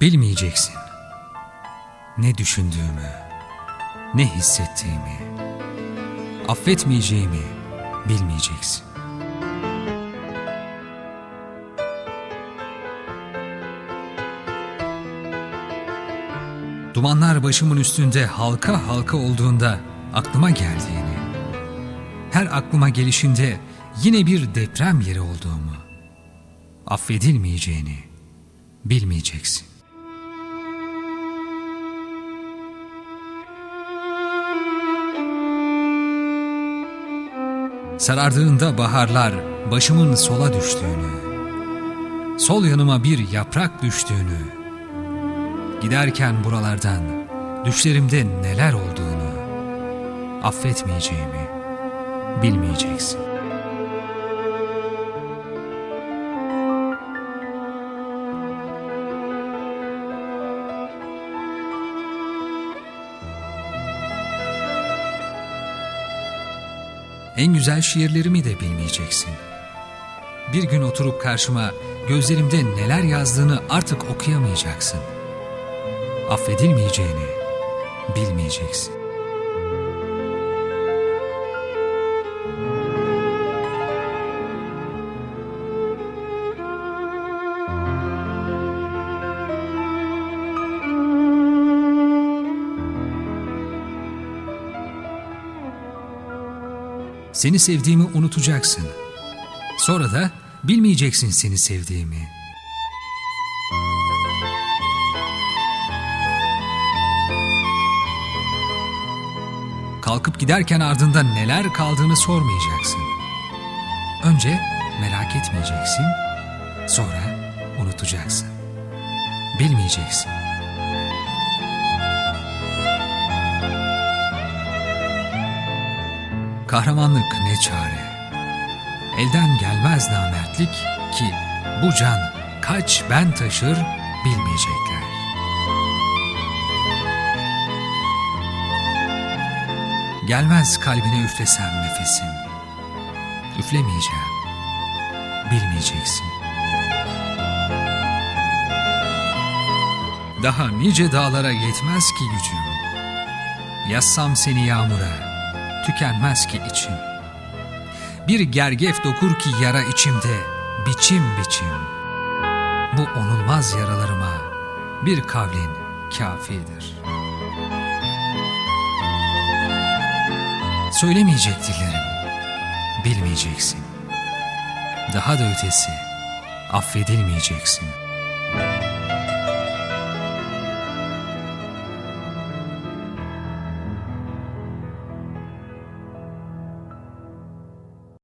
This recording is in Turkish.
Bilmeyeceksin. Ne düşündüğümü, ne hissettiğimi, affetmeyeceğimi bilmeyeceksin. Dumanlar başımın üstünde halka halka olduğunda aklıma geldiğini, her aklıma gelişinde yine bir deprem yeri olduğumu, affedilmeyeceğini bilmeyeceksin. Sarardığında baharlar başımın sola düştüğünü, sol yanıma bir yaprak düştüğünü, giderken buralardan düşlerimde neler olduğunu affetmeyeceğimi bilmeyeceksin. En güzel şiirlerimi de bilmeyeceksin. Bir gün oturup karşıma gözlerimde neler yazdığını artık okuyamayacaksın. Affedilmeyeceğini bilmeyeceksin. Seni sevdiğimi unutacaksın. Sonra da bilmeyeceksin seni sevdiğimi. Kalkıp giderken ardında neler kaldığını sormayacaksın. Önce merak etmeyeceksin, sonra unutacaksın. Bilmeyeceksin. Kahramanlık ne çare. Elden gelmez namertlik ki bu can kaç ben taşır bilmeyecekler. Gelmez kalbine üflesem nefesim. Üflemeyeceğim. Bilmeyeceksin. Daha nice dağlara yetmez ki gücüm. Yazsam seni yağmura, tükenmez ki içim. Bir gergef dokur ki yara içimde, biçim biçim. Bu onulmaz yaralarıma bir kavlin kafidir. Söylemeyecek dillerim, bilmeyeceksin. Daha da ötesi, affedilmeyeceksin.''